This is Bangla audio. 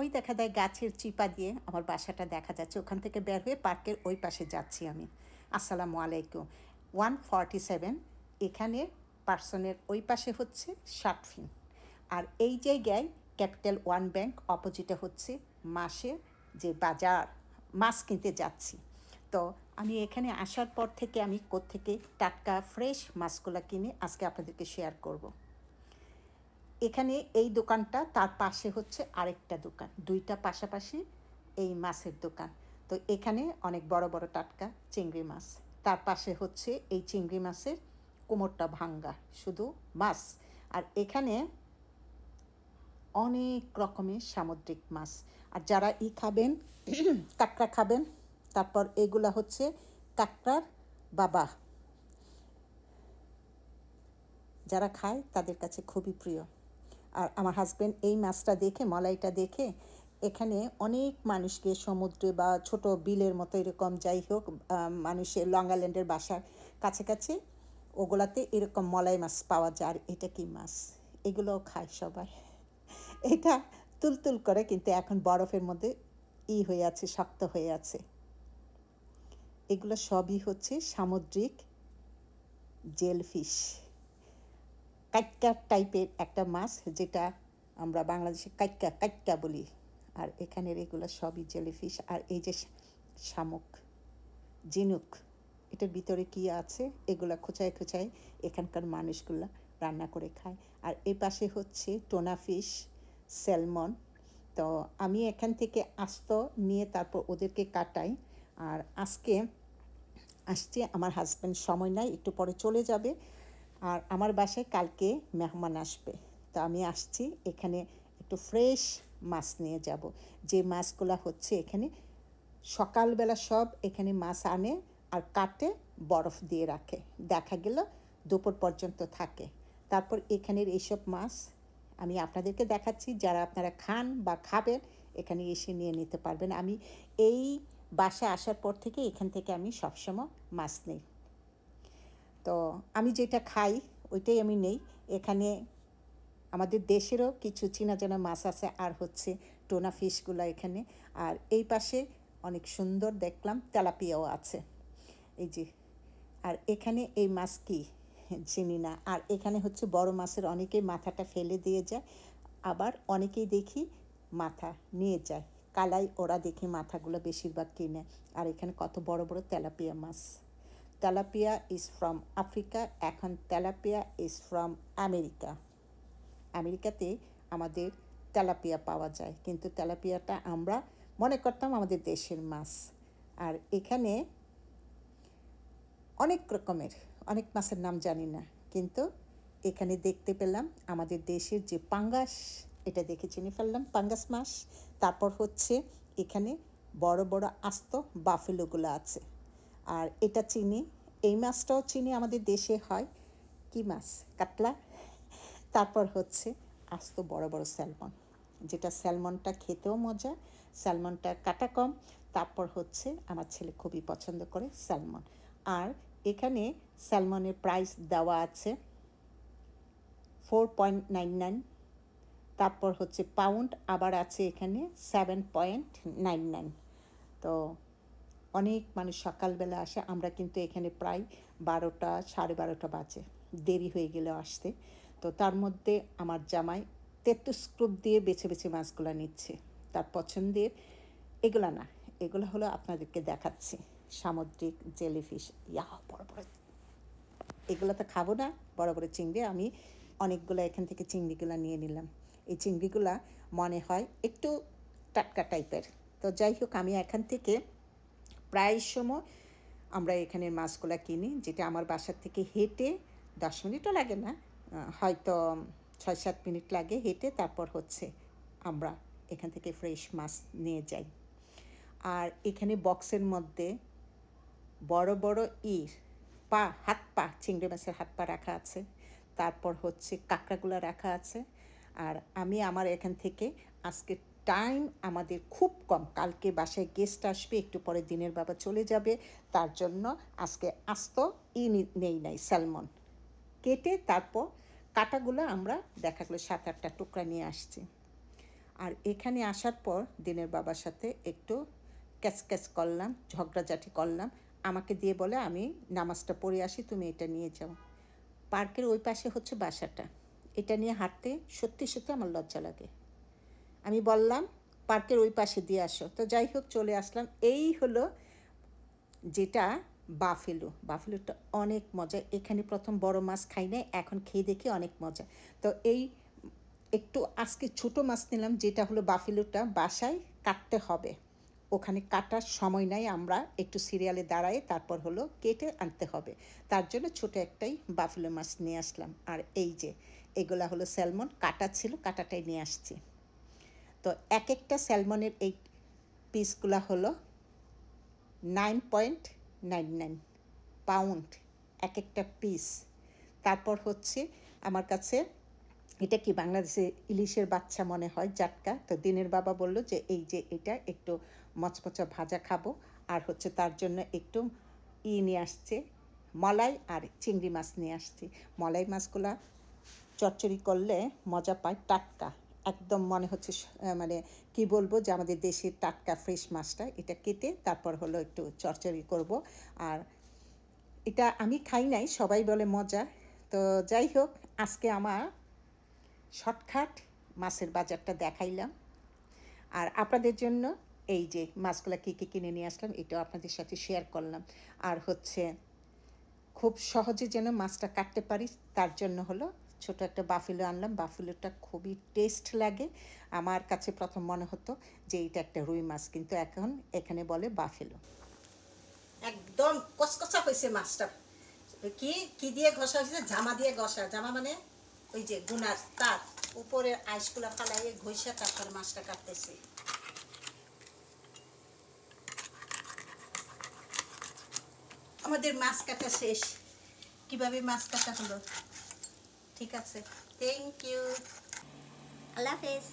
ওই দেখা যায় গাছের চিপা দিয়ে আমার বাসাটা দেখা যাচ্ছে। ওখান থেকে বের হয়ে পার্কের ওই পাশে যাচ্ছি আমি। আসসালামু আলাইকুম। ওয়ান ফর্টি সেভেন, এখানে পার্সনের ওই পাশে হচ্ছে শার্টফিন আর এই জায়গায় ক্যাপিটাল ওয়ান ব্যাংক অপোজিটে হচ্ছে মাসে যে বাজার, মাছ কিনতে যাচ্ছি। তো আমি এখানে আসার পর থেকে আমি কোত্থেকে টাটকা ফ্রেশ মাছগুলো কিনে আজকে আপনাদেরকে শেয়ার করব। এখানে এই দোকানটা, তার পাশে হচ্ছে আরেকটা দোকান। দুইটা পাশাপাশি এই মাছের দোকান। তো এখানে অনেক বড় বড় টাটকা চিংড়ি মাছ। তার পাশে হচ্ছে এই চিংড়ি মাছের কোমরটা ভাঙ্গা, শুধু মাছ। আর এখানে অনেক রকমের সামুদ্রিক মাছ। আর যারা ই খাবেন, কাঁকড়া খাবেন, তারপর এগুলা হচ্ছে কাঁকড়ার বাবা। যারা খায় তাদের কাছে খুবই প্রিয়। আর আমার হাজব্যান্ড এই মাছটা দেখে, মলাইটা দেখে, এখানে অনেক মানুষকে সমুদ্রে বা ছোট বিলের মতো এরকম যাই হোক মানুষের লং আইল্যান্ডের বাসার কাছাকাছি, ওগুলাতে এরকম মলাই মাছ পাওয়া যায়। আর এটা কি মাছ? এগুলোও খায় সবাই। এটা তুলতুল করে, কিন্তু এখন বরফের মধ্যে ই হয়ে আছে, শক্ত হয়ে আছে। এগুলো সবই হচ্ছে সামুদ্রিক জেলফিশ। কাইক্কা টাইপের একটা মাছ যেটা আমরা বাংলাদেশে কাইক্কা কাইক্কা বলি। আর এখানের এগুলো সবই জেলিফিশ আর এই যে শামুক জিনুক এটার ভিতরে কি আছে? এগুলা খোঁচায় খোঁচায় এখানকার মানুষগুলা রান্না করে খায়। আর এই পাশে হচ্ছে টোনা ফিশ স্যালমন তো আমি এখান থেকে আস্ত নিয়ে তারপর ওদেরকে কাটাই। আর আজকে আসছে, আমার হাজব্যান্ড সময় নাই, একটু পরে চলে যাবে। আর আমার বাসায় কালকে মেহমান আসবে। তো আমি আসছি, এখানে একটু ফ্রেশ মাছ নিয়ে যাব। যে মাছগুলো হচ্ছে এখানে সকালবেলা সব এখানে মাছ আনে আর কাটে, বরফ দিয়ে রাখে। দেখা গেল দুপুর পর্যন্ত থাকে। তারপর এখানের এইসব মাছ আমি আপনাদেরকে দেখাচ্ছি, যারা আপনারা খান বা খাবেন, এখানে এসে নিয়ে নিতে পারবেন। আমি এই বাসা আসার পর থেকে এখান থেকে আমি সবসময় মাছ নেই। তো আমি যেটা খাই, ওইটাই আমি নেই। এখানে আমাদের দেশেরও কিছু চেনা জানা মাছ আছে আর হচ্ছে টোনা ফিশগুলো এখানে। আর এই পাশে অনেক সুন্দর দেখলাম তেলাপিয়াও আছে। এই যে, আর এখানে এই মাছ কি? চিনি না। আর এখানে হচ্ছে বড় মাছের অনেকেই মাথাটা ফেলে দিয়ে যায়, আবার অনেকেই দেখি মাথা নিয়ে যায়। কালাই ওরা দেখি মাথাগুলো বেশিরভাগ কিনে। আর এখানে কত বড় বড় তেলাপিয়া মাছ। তেলাপিয়া ইজ ফ্রম আফ্রিকা, এখন তেলাপিয়া ইজ ফ্রম আমেরিকা। আমেরিকাতে আমাদের তেলাপিয়া পাওয়া যায়, কিন্তু তেলাপিয়াটা আমরা মনে করতাম আমাদের দেশের মাছ। আর এখানে অনেক রকমের, অনেক মাছের নাম জানি না, কিন্তু এখানে দেখতে পেলাম আমাদের দেশের যে পাঙ্গাস, এটা দেখে চিনি ফেললাম, পাঙ্গাস মাছ। তারপর হচ্ছে এখানে বড় বড় আস্ত বাফেলোগুলো আছে। আর এটা চিনি। এই মাছটাও চিনি আমাদের দেশে হয়। কি মাছ? কাতলা। তারপর হচ্ছে আস্ত বড় বড় স্যালমন। যেটা স্যালমনটা খেতেও মজা, স্যালমনটা কাটা কম। তারপর হচ্ছে আমার ছেলে খুবই পছন্দ করে স্যালমন। আর এখানে স্যালমনের প্রাইস দেওয়া আছে ফোর পয়েন্ট নাইন নাইন তারপর হচ্ছে পাউন্ড আবার আছে এখানে সেভেন পয়েন্ট নাইন নাইন তো অনেক মানুষ সকালবেলা আসে, আমরা কিন্তু এখানে প্রায় বারোটা, সাড়ে বারোটা বাজে। দেরি হয়ে গেলে আসতে। তো তার মধ্যে আমার জামাই তেত্রিশ স্ক্রুপ দিয়ে বেছে বেছে মাছগুলো নিচ্ছে। তার পছন্দের এগুলো না, এগুলো হলো আপনাদেরকে দেখাচ্ছি। সামুদ্রিক জেলিফিশ ইয়া বড় বড়। এগুলো তো খাব না, বড় বড় চিংড়ি। আমি অনেকগুলো এখান থেকে চিংড়িগুলো নিয়ে নিলাম। এই চিংড়িগুলা মনে হয় একটু টাটকা টাইপের। তো যাই হোক, আমি এখান থেকে প্রায় সময় আমরা এখানের মাছগুলা কিনি, যেটা আমার বাসার থেকে হেঁটে দশ মিনিটও লাগে না হয়তো ছয় সাত মিনিট লাগে হেঁটে তারপর হচ্ছে আমরা এখান থেকে ফ্রেশ মাছ নিয়ে যাই। আর এখানে বক্সের মধ্যে বড় বড় ইর, পা, হাত পা, চিংড়ি মাছের হাত পা রাখা আছে, তারপর হচ্ছে কাঁকড়াগুলো রাখা আছে, আর আমি আমার এখান থেকে আজকে টাইম আমাদের খুব কম। কালকে বাসায় গেস্ট আসবে, একটু পরে দিনের বাবা চলে যাবে। তার জন্য আজকে আস্ত ই নেই নাই স্যালমন কেটে তারপর কাটাগুলো আমরা দেখা গেলো সাত আটটা টুকরা নিয়ে আসছি। আর এখানে আসার পর দিনের বাবার সাথে একটু ক্যাচ ক্যাচ করলাম, ঝগড়াঝাটি করলাম। আমাকে দিয়ে বলে, আমি নামাজটা পড়ে আসি, তুমি এটা নিয়ে যাও। পার্কের ওই পাশে হচ্ছে বাসাটা। এটা নিয়ে হাঁটতে সত্যি সত্যি আমার লজ্জা লাগে। আমি বললাম, পার্কের ওই পাশে দিয়ে আসো। তো যাই হোক, চলে আসলাম। এই হলো যেটা বাফেলো। বাফেলোটা অনেক মজা। এখানে প্রথম বড় মাছ খাই নাই, এখন খেয়ে দেখি অনেক মজা। তো এই একটু আজকে ছোটো মাছ নিলাম, যেটা হলো বাফেলোটা। বাসায় কাটতে হবে। ওখানে কাটার সময় নাই, আমরা একটু সিরিয়ালে দাঁড়াই তারপর হলো কেটে আনতে হবে। তার জন্য ছোট একটাই বাফেলো মাছ নিয়ে আসলাম। আর এই যে, এগুলা হলো স্যালমন। কাটা ছিল, কাটাটাই নিয়ে আসছি। তো এক একটা স্যালমনের এই পিসগুলা হলো nine point nine nine pound এক একটা পিস। তারপর হচ্ছে আমার কাছে, এটা কি বাংলাদেশে ইলিশের বাচ্চা মনে হয়, জাটকা? তো দিনের বাবা বলল যে, এই যে এটা একটু মচমচা ভাজা খাব। আর হচ্ছে তার জন্য একটু ই নিয়ে আসছে, মলাই আর চিংড়ি মাছ নিয়ে আসছি। মলাই মাছগুলা চচ্চড়ি করলে মজা পায় টাটকা। একদম মনে হচ্ছে মানে কি বলব যে আমাদের দেশের টাটকা ফ্রেশ মাছটা, এটা কেটে তারপর হলো একটু চচ্চড়ি করব। আর এটা আমি খাই নাই, সবাই বলে মজা। তো যাই হোক, আজকে আমার শর্টকাট মাছের বাজারটা দেখাইলাম। আর আপনাদের জন্য এই যে মাছগুলো কী কী কিনে নিয়ে আসলাম, এটাও আপনাদের সাথে শেয়ার করলাম। আর হচ্ছে খুব সহজে যেন মাছটা কাটতে পারি, তার জন্য হলো ছোট একটা বাফেলো আনলাম। বাফেলোটা খুবই টেস্ট লাগে। আমার কাছে প্রথম মনে হতো যে এইটা একটা রুই মাছ, কিন্তু এখন এখানে বলে বাফেলো। একদম কসকসা হয়েছে মাছটা। কি কি দিয়ে ঘষা হয়েছে? জামা দিয়ে ঘষা। জামা মানে ওই যে গুনার তার। উপরে আইসগুলা ফালাইয়ে ঘষা তারপর মাছটা কাটতেছে। আমাদের মাছ কাটা শেষ। কীভাবে মাছ কাটা হলো? ঠিক আছে। থ্যাংক ইউ আল্লাহ হাফেজ